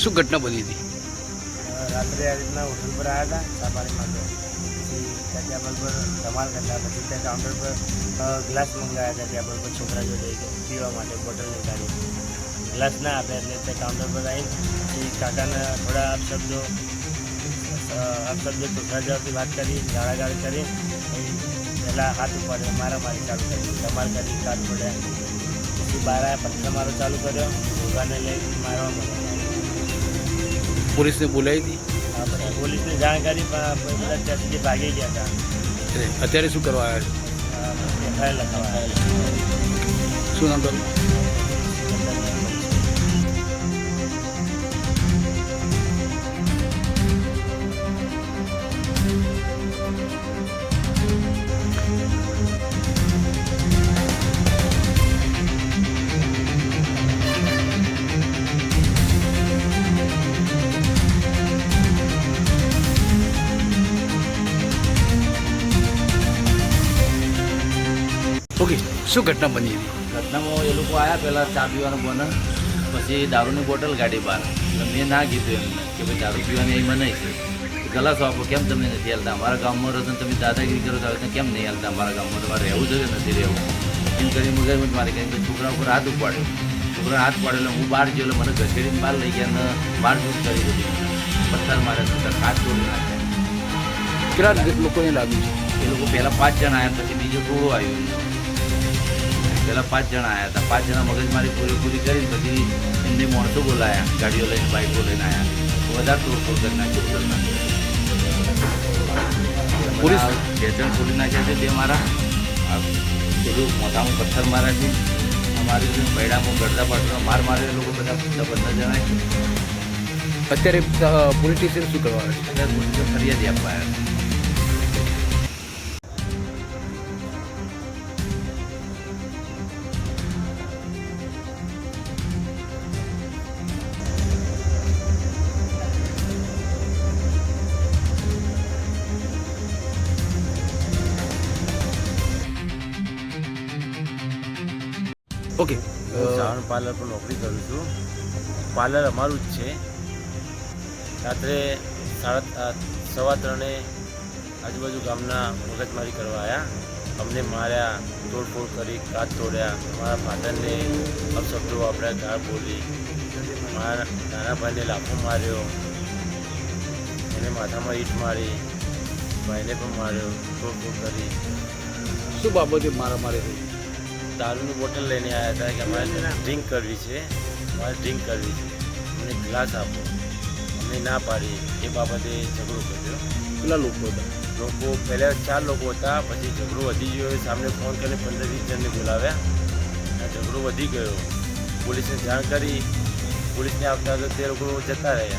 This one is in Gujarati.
શું ઘટના બની હતી? રાત્રે આ રીતના હોટલ પર આવ્યા હતા સાપારી માટે. પછી ત્યાં ટેબલ પર ધમાલ કરતા, પછી ત્યાં કાઉન્ટર પર ગ્લાસ મંગાવ્યા હતા, ટેબલ પર છોકરા જોડે પીવા માટે બોટલ નીકાળી ગ્લાસ ના આપે, એટલે ત્યાં કાઉન્ટર પર આવીને પછી કાકાના થોડા અપશબ્દો અપશબ્દો છોકરા જવાથી વાત કરી, ગાળાગાળ કરી પહેલાં હાથ ઉપાડ્યો મારામારી ચાલુ કરી, ધમાલ કરી કાચ પડ્યા પછી બાર પથ્થર મારો ચાલુ કર્યો ભોગાને લઈ મારવા માંડ્યા. પોલીસને બોલાવી હતી? પોલીસને જાણ કરી પણ બધા ત્યાં સુધી ભાગી ગયા હતા. અત્યારે શું કરવા આવ્યા છે? શું નામ શું ઘટના બની હતી? ઘટનામાં એ લોકો આવ્યા પહેલાં ચા પીવાનું બને પછી દારૂની બોટલ કાઢી બહાર. મેં ના કીધું એમને કે ભાઈ દારૂ પીવાની એ બનાવી છે. ગલાસ આપો કેમ તમને નથી હાલતા? અમારા ગામમાં રહો તમે દાદાગીરી કરો તો કેમ નહીં હાલતા? અમારા ગામમાં તમારે રહેવું જોઈએ નથી રહેવું. એમ કરી મગજ મારી કે છોકરા ઉપર હાથ ઉપાડ્યો. છોકરા હાથ પાડેલો હું બહાર ગયો એટલે મને ઘસેડીને બહાર લઈ ગયા અને બહાર દૂર કરી દીધી. પથ્થર મારે હાથ તોડી નાખ્યા. કેટલા લોકોને લાગ્યું છે? એ લોકો પહેલાં પાંચ જણા આવ્યા પછી બીજું ટોળું આવ્યું. પહેલાં પાંચ જણા આવ્યા હતા. પાંચ જણા મગજમારી પૂરેપૂરી કરી પછી એમને માણસો બોલાયા ગાડીઓ લઈને બાઇકો લઈને આવ્યા વધારે તોડફોડ કરી નાખ્યો કરી નાખ્યો. પોલીસ? નાખ્યા છે તે મારા. પેલું મોટામાં પથ્થર માર્યા છે. અમારી જે પૈડામાં ગરદા પાટલો માર મારે લોકો બધા બધા પંદર જણા છે અત્યારે પોલીસ સ્ટેશન શું કરવા આવે છે? ફરિયાદી આપવા આવ્યા ઓકે શ્રાવણ પાર્લર પર નોકરી કરું છું. પાર્લર અમારું જ છે. રાત્રે સાડા સવા ત્રણે આજુબાજુ ગામના મગજમારી કરવા આવ્યા અમને માર્યા તોડફોડ કરી કાચ તોડ્યા. મારા ફાધરને અપશબ્દો વાપર્યા ગાળ બોલી. મારા નાના ભાઈને લાફો માર્યો. એને માથામાં ઈંટ મારી. ભાઈને પણ માર્યો તોડફોડ કરી. શું બાબતે મારા મારે થઈ? દારૂની બોટલ લઈને આવ્યા હતા કે અમારે ડ્રિંક કરવી છે. અમારે ડ્રિંક કરવી છે. અને ગ્લાસ આપો. અમે ના પાડી એ બાબતે ઝઘડો કર્યો. કેટલા લોકો હતા? લોકો પહેલાં ચાર લોકો હતા પછી ઝઘડો વધી ગયો. સામે ફોન કરીને પંદર વીસ જણને બોલાવ્યા. ઝઘડો વધી ગયો. પોલીસને જાણ કરી. પોલીસને આવતા તો તે લોકો જતા રહ્યા.